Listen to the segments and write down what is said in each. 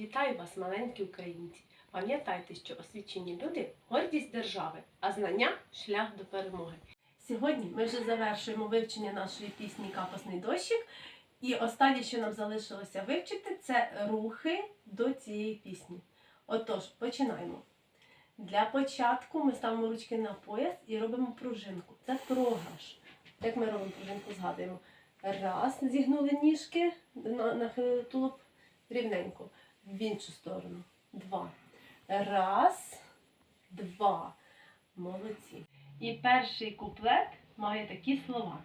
Вітаю вас, маленькі українці! Пам'ятайте, що освічені люди гордість держави, а знання шлях до перемоги. Сьогодні ми вже завершуємо вивчення нашої пісні Капосний дощик. І останнє, що нам залишилося вивчити, це рухи до цієї пісні. Отож, починаємо. Для початку ми ставимо ручки на пояс і робимо пружинку. Це програш. Як ми робимо пружинку, згадуємо. Раз, зігнули ніжки, на- нахилили тулуб рівненько. В іншу сторону. Два. Раз, два. Молодці. І перший куплет має такі слова.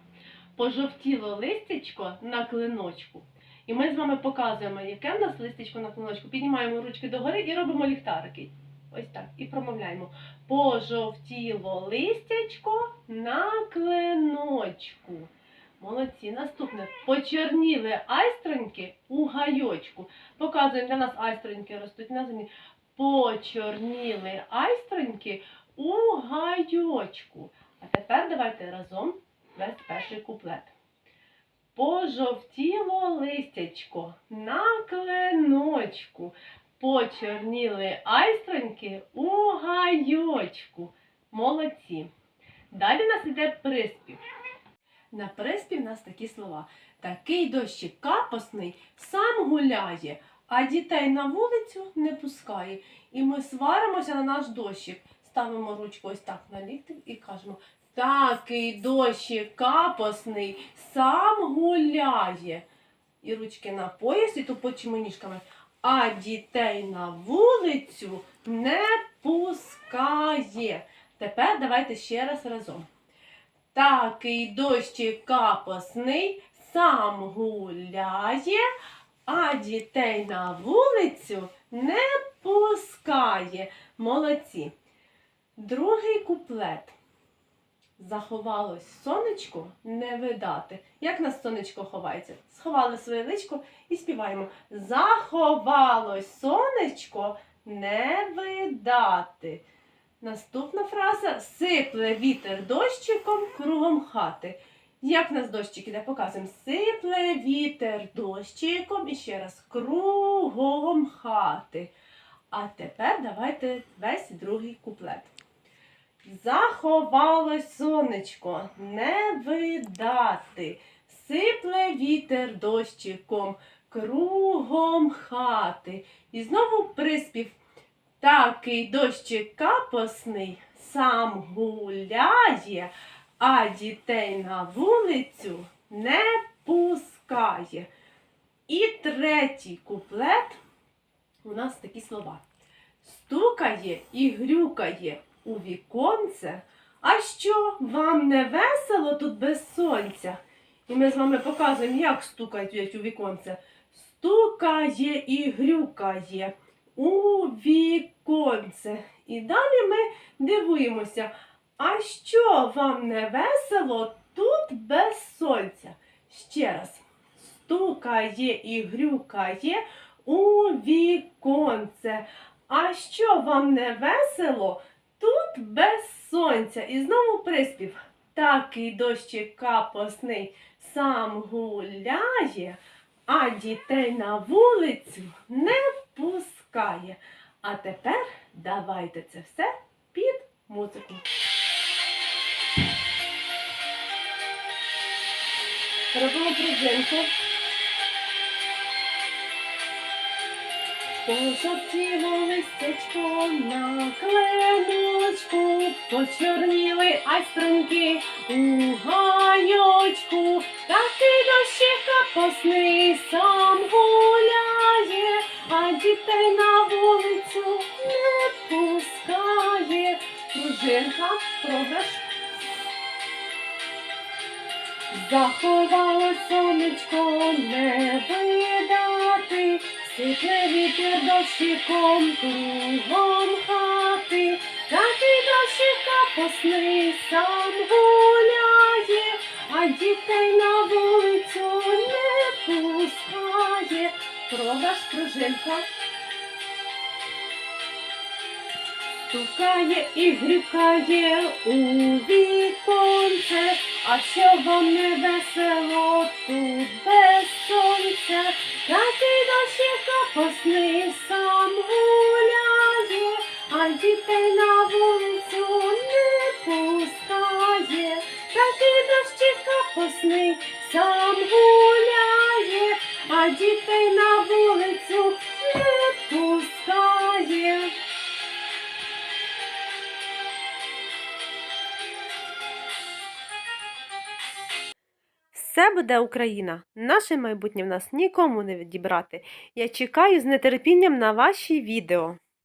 Пожовтіло листячко на клиночку. І ми з вами показуємо, яке в нас листячко на клиночку. Піднімаємо ручки догори і робимо ліхтарики. Ось так. І промовляємо. Пожовтіло листячко на клиночку. Молодці. Наступне. Почорніли айстроньки у гайочку. Показуємо, де нас айстроньки ростуть на землі. Почорніли айстроньки у гайочку. А тепер давайте разом весь перший куплет. Пожовтіло листячко на кленочку. Почорніли айстроньки у гайочку. Молодці. Далі у нас йде приспів. На приспів нас такі слова. Такий дощик капосний сам гуляє, а дітей на вулицю не пускає. І ми сваримося на наш дощик. Ставимо ручку ось так на ліктик і кажемо: такий дощик капосний сам гуляє. І ручки на пояс, і тупочимо ніжками. А дітей на вулицю не пускає. Тепер давайте ще раз разом. Такий дощик капосний сам гуляє, а дітей на вулицю не пускає. Молодці. Другий куплет. Заховалось сонечко не видати. Як нас сонечко ховається? Сховали своє личко і співаємо. Заховалось сонечко не видати. Наступна фраза сипле вітер дощиком кругом хати. Як в нас дощик іде, показуємо. Сипле вітер дощиком і ще раз кругом хати. А тепер давайте весь другий куплет. Заховалось сонечко, не видати. Сипле вітер дощиком кругом хати. І знову приспів. Такий дощик капосний сам гуляє, а дітей на вулицю не пускає. І третій куплет у нас такі слова. Стукає і грюкає у віконце. А що, вам не весело тут без сонця? І ми з вами показуємо, як стукають у віконце. Стукає і грюкає у віконце. І далі ми дивуємося, а що вам не весело тут без сонця? Ще раз. Стукає і грюкає у віконце. А що вам не весело тут без сонця? І знову приспів. Такий дощик капосний сам гуляє, а дітей на вулицю не пускає. А тепер давайте це все під музику. Робимо пружинку. Пожовтіло листячко на кленочку, почорніли айстринки у гаючку, такий дощик капосний сам гуляє, а дітей на вулицю Пружинка, програш. Заховало сонечко не видати, сипле вітер дощиком кругом хати, такий дощик капосний сам гуляє, а дітей на вулицю не пускає. Програш пружинка. Стукає і грюкає у віконце, а що вам не весело тут без сонця, такий дощик капосний сам гуляє, а дітей на вулицю не пускає, такий дощик капосний сам гуляє, а дітей Все буде Україна. Наше майбутнє в нас нікому не відібрати. Я чекаю з нетерпінням на ваші відео.